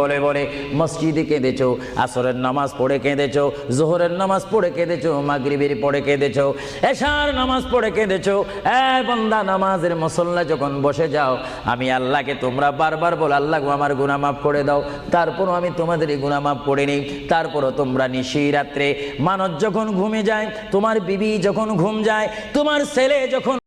বলে বলে, মসজিদে কেঁদেছো, আসরের নামাজ পড়ে কেঁদেছো, জোহরের নামাজ পড়ে কেঁদেছো, মাগরিবের পড়ে কেঁদেছো, এশার নামাজ পড়ে কেঁদেছো, এ বন্দা, নামাজের মুসল্লা যখন বসে যাও, আমি আল্লাহকে তোমরা বারবার বল, আল্লাহ আমার গুনাহ মাফ করে দাও। তারপরও আমি তোমাদের এই গুনাহ মাফ করে নিই তারপরও তোমরা নিশি রাত্রে, মানুষ যখন ঘুমে যায়, তোমার বিবি যখন ঘুম যায়, তোমার ছেলে যখন